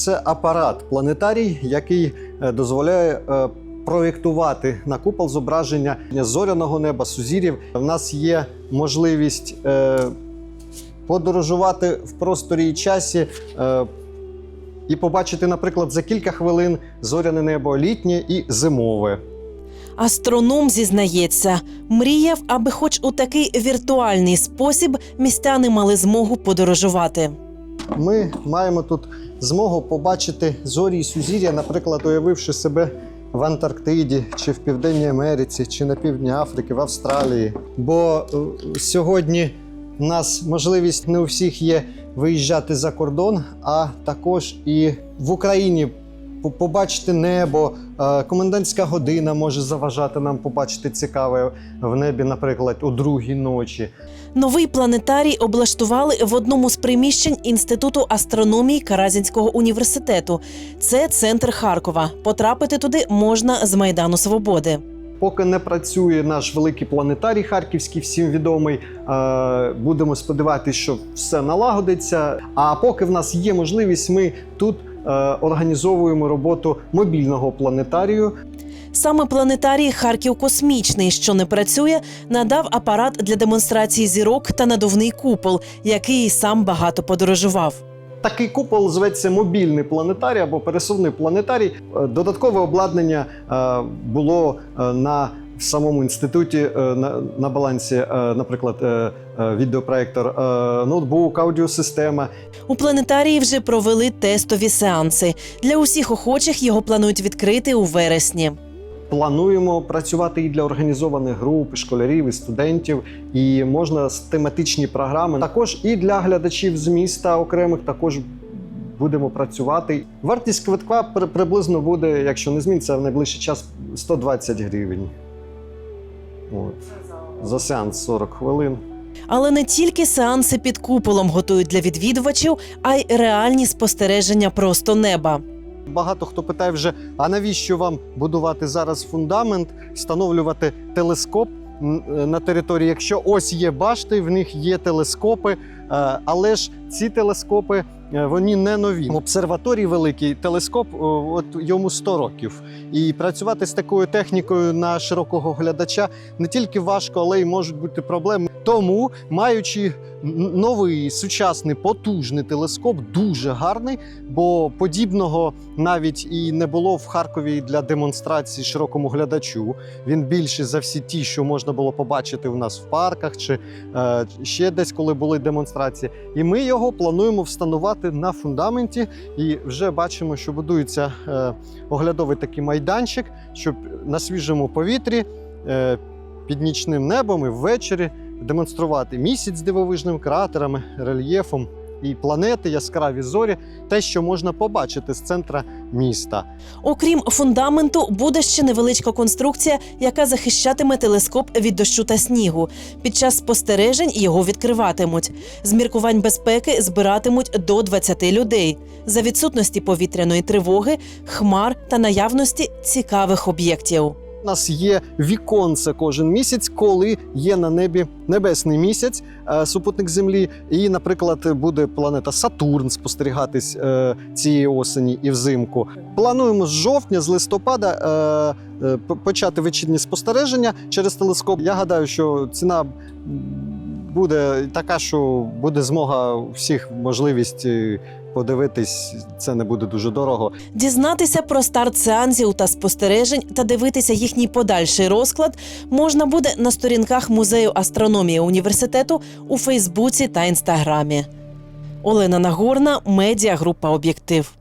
це апарат планетарій, який е, дозволяє е, проєктувати на купол зображення зоряного неба, сузір'їв. У нас є можливість е, подорожувати в просторі і часі. І побачити, наприклад, за кілька хвилин зоряне небо літнє і зимове. Астроном зізнається, мріяв, аби хоч у такий віртуальний спосіб містяни мали змогу подорожувати. Ми маємо тут змогу побачити зорі і сузір'я, наприклад, уявивши себе в Антарктиді, чи в Південній Америці, чи на півдні Африки, в Австралії. Бо е, сьогодні у нас можливість не у всіх є виїжджати за кордон, а також і в Україні побачити небо. Е, Комендантська година може заважати нам побачити цікаве в небі, наприклад, у другій ночі. Новий планетарій облаштували в одному з приміщень Інституту астрономії Каразінського університету. Це центр Харкова. Потрапити туди можна з Майдану Свободи. Поки не працює наш великий планетарій харківський, всім відомий. е, Будемо сподіватися, що все налагодиться. А поки в нас є можливість, ми тут організовуємо роботу мобільного планетарію. Саме планетарій Харків Космічний, що не працює, надав апарат для демонстрації зірок та надувний купол, який і сам багато подорожував. Такий купол зветься мобільний планетарій або пересувний планетарій. Е, Додаткове обладнання е, було е, на в самому інституті е, на, на балансі, е, наприклад, е, відеопроектор, ноутбук, аудіосистема. У планетарії вже провели тестові сеанси. Для усіх охочих його планують відкрити у вересні. Плануємо працювати і для організованих груп, і школярів, і студентів, і можна з тематичні програми. Також і для глядачів з міста окремих також будемо працювати. Вартість квитка при- приблизно буде, якщо не зміниться в найближчий час, 120 гривень. От. За сеанс 40 хвилин. Але не тільки сеанси під куполом готують для відвідувачів, а й реальні спостереження просто неба. Багато хто питає вже: а навіщо вам будувати зараз фундамент, встановлювати телескоп е, на території? Якщо ось є башти, в них є телескопи, е, але ж ці телескопи. Е, Вони не нові. Обсерваторій великий телескоп, от йому 100 років. І працювати з такою технікою на широкого глядача не тільки важко, але й можуть бути проблеми. Тому, маючи новий сучасний потужний телескоп, дуже гарний, бо подібного навіть і не було в Харкові для демонстрації широкому глядачу. Він більший за всі ті, що можна було побачити у нас в парках чи е, ще десь, коли були демонстрації. І ми його плануємо встановити на фундаменті. І вже бачимо, що будується е, оглядовий такий майданчик, щоб на свіжому повітрі е, під нічним небом і ввечері демонструвати місяць з дивовижними кратерами, рельєфом. І планети, яскраві зорі, те, що можна побачити з центра міста. Окрім фундаменту, буде ще невеличка конструкція, яка захищатиме телескоп від дощу та снігу. Під час спостережень його відкриватимуть. З міркувань безпеки збиратимуть до 20 людей за відсутності повітряної тривоги, хмар та наявності цікавих об'єктів. У нас є віконце кожен місяць, коли є на небі небесний місяць, е, супутник Землі. І, наприклад, буде планета Сатурн спостерігатись е, цієї осені і взимку. Плануємо з жовтня, з листопада е, почати вечірні спостереження через телескоп. Я гадаю, що ціна. Буде така, що буде змога всіх можливість подивитись. Це не буде дуже дорого. Дізнатися про старт сеансів та спостережень та дивитися їхній подальший розклад можна буде на сторінках музею астрономії університету у Фейсбуці та Інстаграмі. Олена Нагорна, медіагрупа Об'єктив.